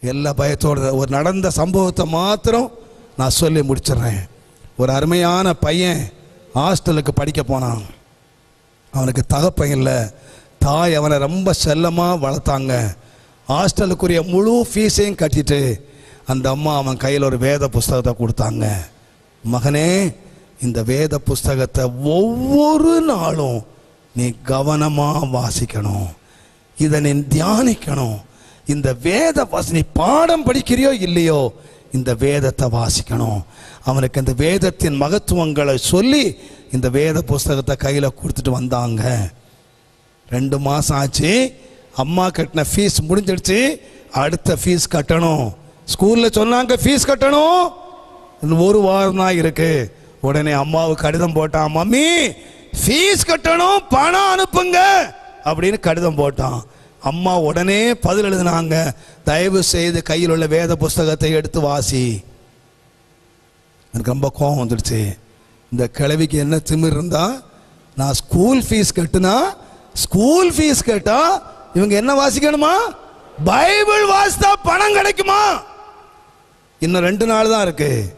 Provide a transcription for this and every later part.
எல்லா பயத்தோட ஒரு நடந்த சம்பவத்தை மாத்திரம் நான் சொல்லி முடிச்சிடுறேன். ஒரு அருமையான பையன் ஹாஸ்டலுக்கு படிக்க போனான். அவனுக்கு தகப்பன் இல்லை. தாய் அவனை ரொம்ப செல்லமாக வளர்த்தாங்க. ஹாஸ்டலுக்குரிய முழு ஃபீஸையும் கட்டிட்டு அந்த அம்மா அவன் கையில் ஒரு வேத புஸ்தகத்தை கொடுத்தாங்க. மகனே இந்த வேத புஸ்தகத்தை ஒவ்வொரு நாளும் நீ கவனமாக வாசிக்கணும். இதை நீ தியானிக்கணும். இந்த வேத வசனி பாடம் படிக்கிறியோ இல்லையோ இந்த வேதத்தை வாசிக்கணும். அவனுக்கு இந்த வேதத்தின் மகத்துவங்களை சொல்லி இந்த வேத புஸ்தகத்தை கையில் கொடுத்துட்டு வந்தாங்க. ரெண்டு மாதம் ஆச்சு அம்மா கட்டின ஃபீஸ் முடிஞ்சிடுச்சு அடுத்த ஃபீஸ் கட்டணும். ஸ்கூலில் சொன்னாங்க ஃபீஸ் கட்டணும். ஒரு வாரம் தான் இருக்கு. உடனே அம்மாவுக்கு கடிதம் போட்டான் மம்மி ஃபீஸ் கட்டணும் பணம் அனுப்புங்க அப்படின்னு கடிதம் போட்டான். அம்மா உடனே பதில் எழுதினாங்க தயவு செய்து கையில் உள்ள வேத புஸ்தகத்தை எடுத்து வாசி. எனக்கு ரொம்ப கோபம் வந்துடுச்சு. இந்த கிழவிக்கு என்ன திமிர் இருந்தா நான் ஸ்கூல் ஃபீஸ் கட்டுனா ஸ்கூல் ஃபீஸ் கேட்டா இவங்க என்ன வாசிக்கணுமா? பைபிள் வாசித்தா பணம் கிடைக்குமா? இன்னும் ரெண்டு நாள் தான் இருக்கு.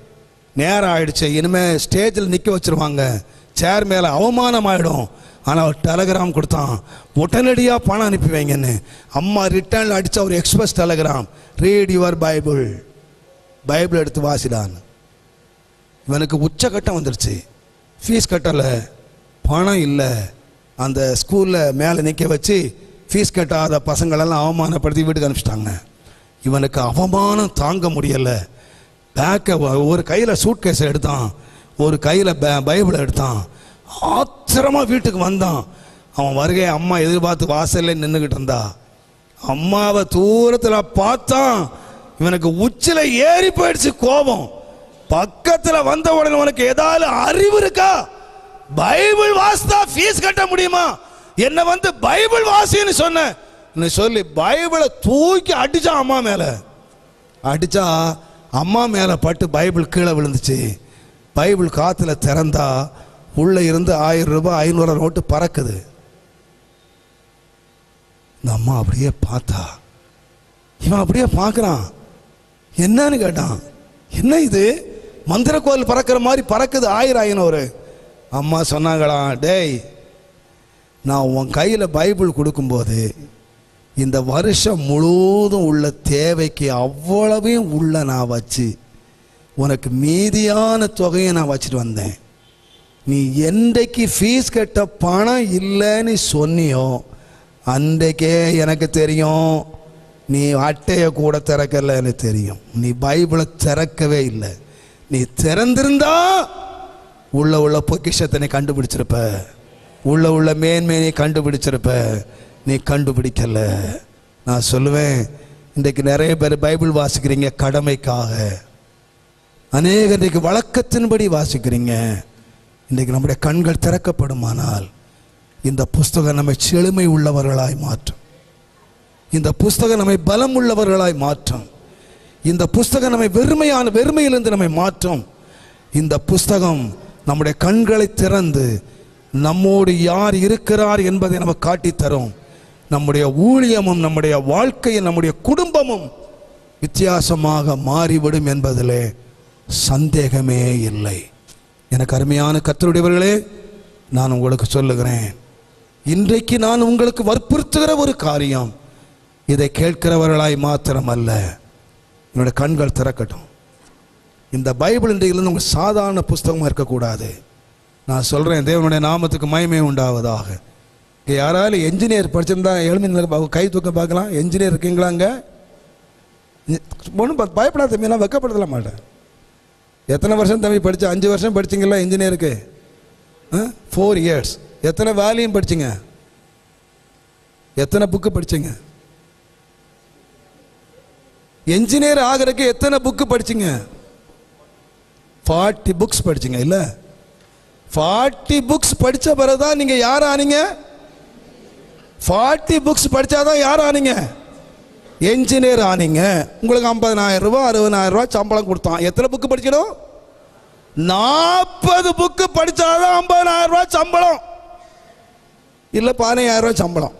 நேரம் ஆயிடுச்சு. இனிமே ஸ்டேஜில் நிற்க வச்சிருவாங்க. சேர் மேலே அவமானம் ஆயிடும் ஆனால் அவர் டெலகிராம் கொடுத்தான். உடனடியாக பணம் அனுப்பி வைங்கன்னு. அம்மா ரிட்டர்னில் அடித்த ஒரு express telegram read your Bible Bible எடுத்து வாசிடான். இவனுக்கு உச்சக்கட்டம் வந்துடுச்சு ஃபீஸ் கட்டலை. பணம் இல்லை. அந்த ஸ்கூலில் மேலே நிற்க வச்சு ஃபீஸ் கட்டாத பசங்களெல்லாம் அவமானப்படுத்தி வீட்டுக்கு அனுப்பிச்சிட்டாங்க. இவனுக்கு அவமானம் தாங்க முடியலை. பேக்கை ஒரு கையில் சூட் கேஸை எடுத்தான். ஒரு கையில் பைபிளை எடுத்தான். ஆத் அவசரமாக வீட்டுக்கு வந்தான். அவன் வருகை அம்மா எதிர்பார்த்து வாசல்ல நின்றுக்கிட்டு இருந்தா. அம்மாவை தூரத்தில் பார்த்தான். இவனுக்கு உச்சில ஏறி போயிடுச்சு கோபம். பக்கத்தில் வந்த உடனே உனக்கு ஏதாவது அறிவு இருக்கா? பைபிள் வாசித்தா ஃபீஸ் கட்ட முடியுமா? என்ன வந்து பைபிள் வாசின்னு சொன்ன. நீ சொல்லி பைபிளை தூக்கி அடிச்சா அம்மா மேல. அடிச்சா அம்மா மேல பட்டு பைபிள் கீழே விழுந்துச்சு. பைபிள் காத்துல திறந்தா உள்ளே இருந்து ஆயிரம் ரூபாய் ஐநூறு நோட்டு பறக்குது. இந்த அம்மா அப்படியே பார்த்தா. இவன் அப்படியே பார்க்குறான். என்னன்னு கேட்டான். என்ன இது? மந்திர கோவில் பறக்கிற மாதிரி பறக்குது ஆயிரம் ஐநூறு. அம்மா சொன்னாங்களாம் டேய் நான் உன் கையில் பைபிள் கொடுக்கும்போது இந்த வருஷம் முழுவதும் உள்ள தேவைக்கு அவ்வளவையும் உள்ள நான் வச்சு உனக்கு மீதியான தொகையை நான் வச்சுட்டு வந்தேன். நீ என்றைக்கு ஃபீஸ் கட்ட பணம் இல்லைன்னு சொன்னியோ அன்றைக்கே எனக்கு தெரியும் நீ அட்டையை கூட திறக்கலைன்னு தெரியும். நீ பைபிளை திறக்கவே இல்லை. நீ திறந்திருந்தா உள்ள உள்ள பொக்கிஷத்தை நீ கண்டுபிடிச்சிருப்ப. உள்ள உள்ள மேன்மையை நீ கண்டுபிடிச்சிருப்ப. நீ கண்டுபிடிக்கல. நான் சொல்லுவேன் இன்றைக்கு நிறைய பேர் பைபிள் வாசிக்கிறீங்க கடமைக்காக. அநேக இன்றைக்கு வழக்கத்தின்படி வாசிக்கிறீங்க. இன்றைக்கு நம்முடைய கண்கள் திறக்கப்படுமானால் இந்த புஸ்தகம் நம்மை செழுமை உள்ளவர்களாய் மாற்றும். இந்த புஸ்தகம் நம்மை பலம் உள்ளவர்களாய் மாற்றும். இந்த புஸ்தகம் நம்மை வெறுமையான வெறுமையிலிருந்து நம்மை மாற்றும். இந்த புஸ்தகம் நம்முடைய கண்களை திறந்து நம்மோடு யார் இருக்கிறார் என்பதை நமக்கு காட்டித் தரும் நம்முடைய ஊழியமும் நம்முடைய வாழ்க்கையும் நம்முடைய குடும்பமும் வித்தியாசமாக மாறிவிடும் என்பதிலே சந்தேகமே இல்லை. எனக்கு அருமையான கத்தருடையவர்களே நான் உங்களுக்கு சொல்லுகிறேன். இன்றைக்கு நான் உங்களுக்கு வற்புறுத்துகிற ஒரு காரியம் இதை கேட்கிறவர்களாய் மாத்திரம் அல்ல என்னோட கண்கள் திறக்கட்டும். இந்த பைபிள் இன்றையிலிருந்து உங்கள் சாதாரண புஸ்தகமாக இருக்கக்கூடாது. நான் சொல்கிறேன் தேவனுடைய நாமத்துக்கு மயமே உண்டாவதாக. இங்கே யாராலும் என்ஜினியர் படிச்சிருந்தா எழுமி கை தூக்க பார்க்கலாம். என்ஜினியர் இருக்கீங்களாங்க? ஒன்றும் பயப்படாத மீனாம் வெக்கப்படுத்தல மாட்டேன். எத்தனை வருஷம் தம்பி படித்த அஞ்சு வருஷம் படிச்சிங்களா இன்ஜினியருக்கு ஃபோர் இயர்ஸ் எத்தனை வேலையும் படிச்சிங்க? எத்தனை புக்கு படிச்சிங்க? என்ஜினியர் ஆகிறதுக்கு எத்தனை புக்கு படிச்சிங்க? ஃபார்ட்டி புக்ஸ் படிச்சிங்க இல்ல? ஃபார்ட்டி புக்ஸ் படிச்ச பிறகுதான் நீங்க யார் ஆனீங்க? ஃபார்ட்டி புக்ஸ் படிச்சாதான் யார் ஆனீங்க? என்ஜினியர் ஆனீங்க. உங்களுக்கு ஐம்பதனாயிரம் ரூபாய் அறுபதாயிரம் ரூபாய் சம்பளம் கொடுத்தான். எத்தனை புக்கு படிக்கணும் நாற்பது புக்கு படித்தாதான் ஐம்பதனாயிரம் ரூபாய் சம்பளம். இல்லை பதினையாயிரம் ரூபாய் சம்பளம்.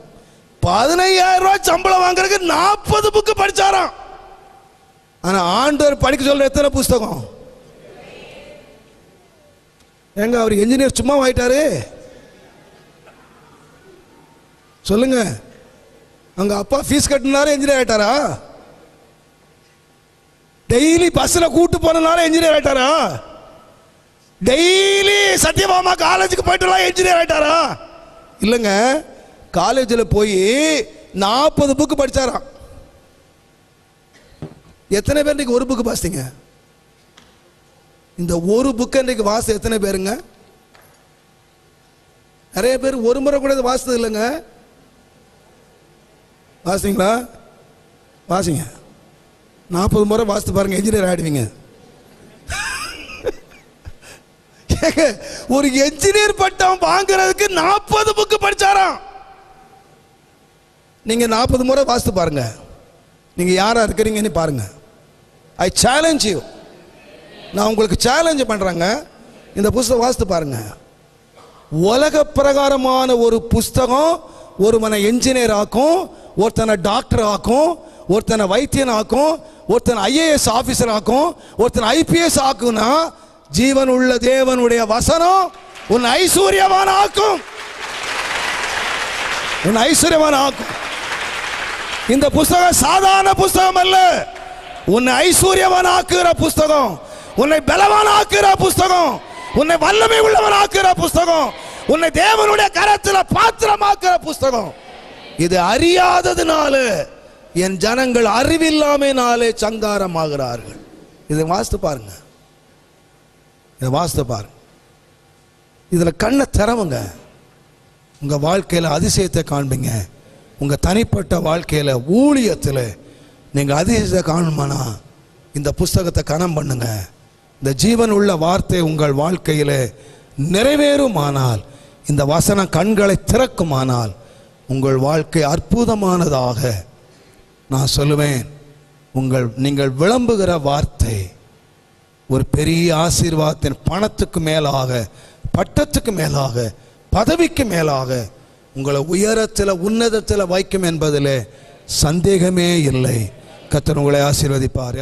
பதினையாயிரம் ரூபாய் சம்பளம் வாங்குறதுக்கு நாற்பது புக்கு படித்தாராம் ஆனால் ஆண்டவர் படிக்க சொல்கிற எத்தனை புஸ்தகம்? ஏங்க அவர் என்ஜினியர் சும்மா ஆயிட்டாரு? சொல்லுங்க. அவங்க அப்பா ஃபீஸ் கட்டினாரு என்ஜினியர் ஆயிட்டாரா? டெய்லி பஸ்ல கூட்டு போனனால என்ஜினியர் ஆயிட்டாரா? டெய்லி சத்யபாமா காலேஜுக்கு போயிட்டுலாம் என்ஜினியர் ஆயிட்டாரா? இல்லைங்க காலேஜில் போய் நாற்பது புக்கு படித்தாராம் எத்தனை பேர் இன்னைக்கு ஒரு புக்கு வாசிங்க இந்த ஒரு புக்கு இன்றைக்கு வாச எத்தனை பேருங்க? நிறைய பேர் ஒரு முறை கூட வாசித்தது இல்லைங்க. வாசிங்களா? வாசிங்க. நாற்பது முறை வாசித்து பாருங்க என்ஜினியர் ஆயிடுவீங்க. ஒரு என்ஜினியர் பட்டம் வாங்குறதுக்கு நாற்பது புக்கு படிச்சாராம். நீங்க நாற்பது முறை வாசித்து பாருங்க. நீங்க யாரா இருக்கிறீங்கன்னு பாருங்க. ஐ சேலஞ்ச் யூ நான் உங்களுக்கு சேலஞ்ச் பண்றேங்க. இந்த புஸ்தகம் வாசித்து பாருங்க. உலக பிரகாரமான ஒரு புஸ்தகம் ஒருவனை என்ஜினியர் ஆக்கும் ஒருத்தனை டாக்டர் ஆக்கும் ஒருத்தனை வைத்தியன் ஆக்கும் ஒருத்தனை ஐஏஎஸ் ஆஃபீஸர் ஆக்கும் ஒருத்தனை ஐபிஎஸ் ஆக்கும்னா ஜீவன் உள்ள தேவனுடைய வசனம் உன் ஐஸ்வர்யமான ஆக்கும். உன் ஐஸ்வர்யமான ஆக்கும். இந்த புஸ்தகம் சாதாரண புஸ்தகம் அல்ல. உன்னை ஐஸ்வர்யவன் ஆக்குகிற புஸ்தகம் உன்னை பலவான் ஆக்குகிற புஸ்தகம் உன்னை வல்லமை உள்ளவன் ஆக்குகிற புஸ்தகம் உன்னை தேவனுடைய கரத்தில் பாத்திரமாக்குற புஸ்தகம். இது அறியாததுனால என் ஜனங்கள் அறிவில்லாமைனாலே சங்காரமாகிறார்கள். இதை வாசித்து பாருங்க. இதை வாசித்து பாருங்க. இதில் கண்ணை திறவுங்க. உங்கள் வாழ்க்கையில் அதிசயத்தை காண்பீங்க. உங்கள் தனிப்பட்ட வாழ்க்கையில் ஊழியத்தில் நீங்கள் அதிசயத்தை காணுமானா? இந்த புஸ்தகத்தை கணம் பண்ணுங்க. இந்த ஜீவன் உள்ள வார்த்தை உங்கள் வாழ்க்கையில் நிறைவேறுமானால் இந்த வசனம் கண்களை திறக்குமானால் உங்கள் வாழ்க்கை அற்புதமானதாக நான் சொல்லுவேன். உங்கள் நீங்கள் விளம்புகிற வார்த்தை ஒரு பெரிய ஆசீர்வாதத்தின் பணத்துக்கு மேலாக பட்டத்துக்கு மேலாக பதவிக்கு மேலாக உங்களை உயரத்தில் உன்னதத்தில் வைக்கும் என்பதில் சந்தேகமே இல்லை. கத்தன் உங்களை ஆசீர்வதிப்பார்.